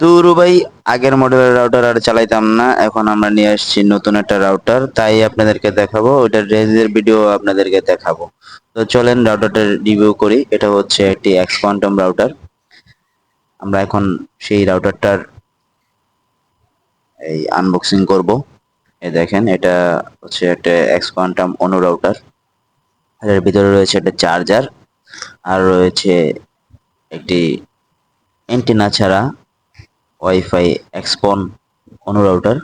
তো রু ভাই আগের মডেলের রাউটার আর চালাইতাম না, এখন আমরা নিয়ে আসছি নতুন একটা রাউটার তাই আপনাদেরকে দেখাবো ওইটার রেঞ্জের ভিডিও আপনাদেরকে দেখাবো। তো চলেন রাউটারটা রিভিউ করি, এটা হচ্ছে একটি এক্স কোয়ান্টাম রাউটার আমরা এখন সেই রাউটারটার এই আনবক্সিং করব। এই দেখেন, এটা হচ্ছে একটা এক্স কোয়ান্টাম অনু রাউটার এর ভিতরে রয়েছে একটা চার্জার আর রয়েছে একটি অ্যান্টেনা ছাড়া ওয়াইফাই এক্সপন অনু রাউটার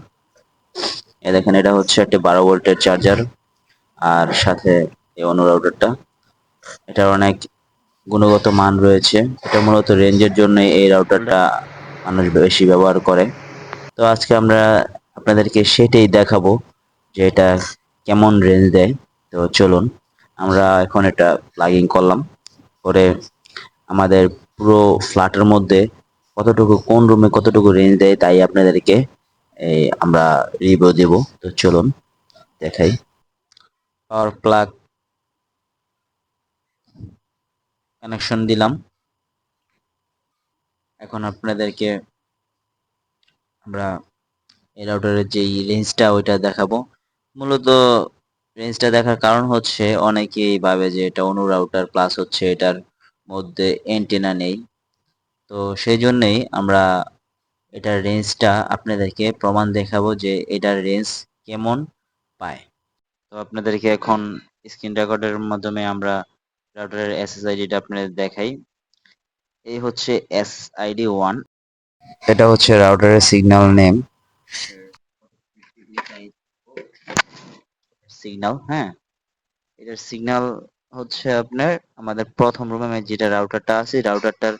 এ দেখেন, এটা হচ্ছে একটা বারো ভোল্টের চার্জার আর সাথে এই অনু রাউটারটা এটার অনেক গুণগত মান রয়েছে। এটা মূলত রেঞ্জের জন্য এই রাউটারটা মানুষ বেশি ব্যবহার করে। তো আজকে আমরা আপনাদেরকে সেটাই দেখাবো যে এটা কেমন রেঞ্জ দেয়। তো চলুন, আমরা এখন এটা প্লাগিং করলাম। করে আমাদের পুরো ফ্ল্যাটের মধ্যে কতটুকু, কোন রুমে কতটুকু রেঞ্জ দেয় তাই আপনাদেরকে এই আমরা রিভিউ দেব। তো চলুন, দেখাই। পাওয়ার প্লাগ কানেকশন দিলাম। এখন আপনাদেরকে আমরা এই রাউটারের যে রেঞ্জটা ওইটা দেখাবো। মূলত রেঞ্জটা দেখার কারণ হচ্ছে, অনেকেই ভাবে যে এটা অনু রাউটার প্লাস হচ্ছে, এটার মধ্যে এন্টেনা নেই। তো সেই জন্যেই আমরা এটার রেঞ্জটা আপনাদেরকে প্রমাণ দেখাবো যে এটার রেঞ্জ কেমন পায়। তো আপনাদেরকে এখন স্ক্রিন রেকর্ডের মাধ্যমে আমরা রাউটারের এসএসআইডিটা আপনাদের দেখাই। এই হচ্ছে এসআইডি ওয়ান এটা হচ্ছে রাউটারের সিগন্যাল নেম সিগন্যাল হ্যাঁ। এটার সিগন্যাল হচ্ছে আপনার আমাদের প্রথম রুমে যেটা রাউটারটা আছে রাউটারটার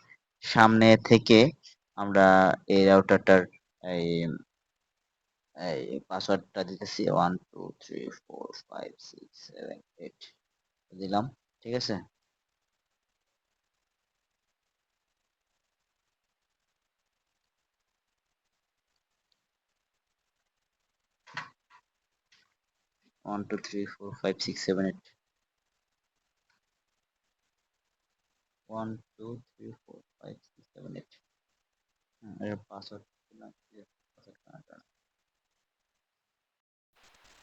সামনে থেকে আমরা এই রাউটারটার এই এই পাসওয়ার্ডটা দিতেছি one two three four five six seven eight দিলাম, ঠিক আছে? One two three four five six seven eight one two three four five six seven eight এর পাসওয়ার্ড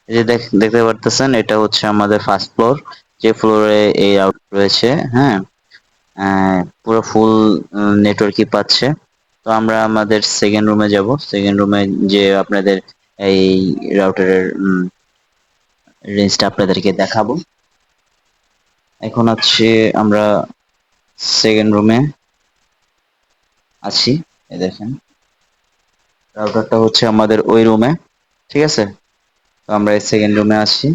এই যে দেখ- দেখতে পারতেছেন, এটা হচ্ছে আমাদের ফার্স্ট ফ্লোর যে ফ্লোরে এই আউট রয়েছে হ্যাঁ? পুরো ফুল নেটওয়ার্কই পাচ্ছে। তো আমরা আমাদের সেকেন্ড রুমে যাব। সেকেন্ড রুমে যে আপনাদের এই রাউটারের রেঞ্জটা আপনাদেরকে দেখাবো। এখন হচ্ছে আমরা সেকেন্ড রুমে আছি, এই দেখেন। রাউটারটা হচ্ছে আমাদের ওই রুমে ঠিক আছে? তো আমরা এই সেকেন্ড রুমে আছি।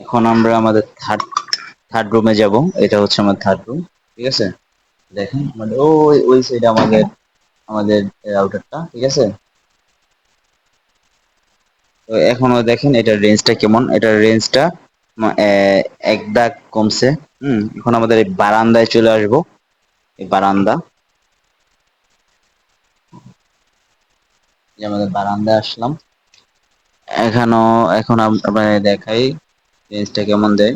এখন আমরা আমাদের থার্ড থার্ড রুমে যাব, এটা হচ্ছে আমার থার্ড রুম ঠিক আছে? দেখেন, আমাদের ওই ওই সাইডে আমাদের আমাদের রাউটারটা ঠিক আছে? এখনও দেখেন এটার রেঞ্জটা কেমন? এটার রেঞ্জটা এক দাগ কমছে। হুম, এখন আমাদের এই বারান্দায় চলে আসব। এই বারান্দা। আমাদের বারান্দায় আসলাম। এখানেও এখন আপনাদের দেখাই রেঞ্জটা কেমন দেয়।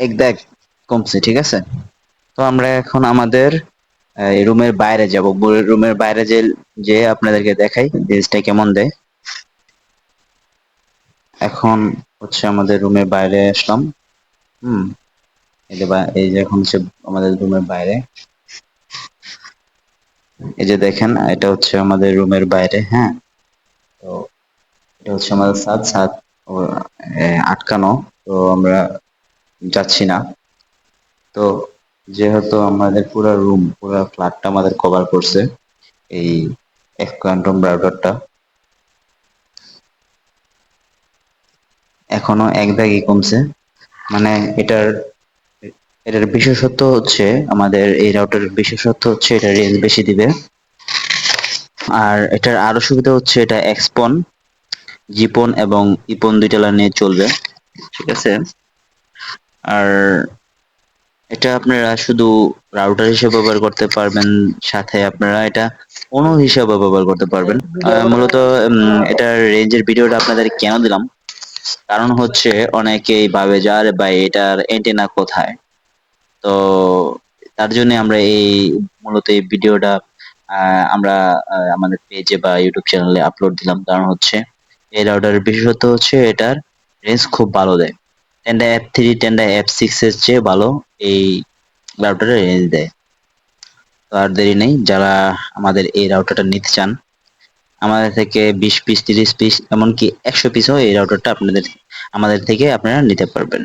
এক দেখ কমছে, ঠিক আছে? তো আমরা এখন আমাদের রুমের বাইরে যাব। রুমের বাইরে যে যে আপনাদেরকে দেখাই রেঞ্জটা কেমন দেয়? এখন হচ্ছে আমাদের রুমের বাইরে আসলাম। হুম, এই যে এখন হচ্ছে আমাদের রুমের বাইরে। এই যে দেখেন, এটা হচ্ছে আমাদের রুমের বাইরে হ্যাঁ। তো এটা হচ্ছে আমাদের সাত সাত আটকানো, তো আমরা যাচ্ছি না। তো যেহেতু আমাদের পুরো রুম পুরো ফ্ল্যাটটা আমাদের কভার করছে, এই এক কোয়ান্টাম রাউটারটা এখনও এক দাগই কমছে। মানে এটার এটার বিশেষত্ব হচ্ছে, আমাদের এই রাউটার বিশেষত্ব হচ্ছে এটা রেঞ্জ বেশি দিবে। আর এটার আরও সুবিধা হচ্ছে এটা এক্সপন জিপন এবং ইপন দুইটা লাইন নিয়ে চলবে। ঠিক আছে? আর এটা আপনারা শুধু রাউটার হিসেবে ব্যবহার করতে পারবেন, সাথে আপনারা এটা অনু হিসেবে ব্যবহার করতে পারবেন। মূলত এটার রেঞ্জের ভিডিওটা আপনাদের কেন দিলাম? কারণ হচ্ছে অনেকেই ভাবে যে, আরে ভাই, এটার অ্যান্টেনা কোথায়? তো তার জন্য আমরা এই, মূলত এই ভিডিওটা আমরা আমাদের পেজে বা ইউটিউব চ্যানেলে আপলোড দিলাম। কারণ হচ্ছে, এই রাউটারের বিশেষত্ব হচ্ছে এটার রেঞ্জ খুব ভালো দেয়। Tenda F three Tenda F six এর চেয়ে ভালো এই রাউটারের রেঞ্জ দেয়। তো আর দেরি নেই, যারা আমাদের এই রাউটারটা নিতে চান, আমাদের থেকে বিশ পিস, তিরিশ পিস, এমনকি একশো পিসও এই রাউটারটা আপনাদের, আমাদের থেকে আপনারা নিতে পারবেন।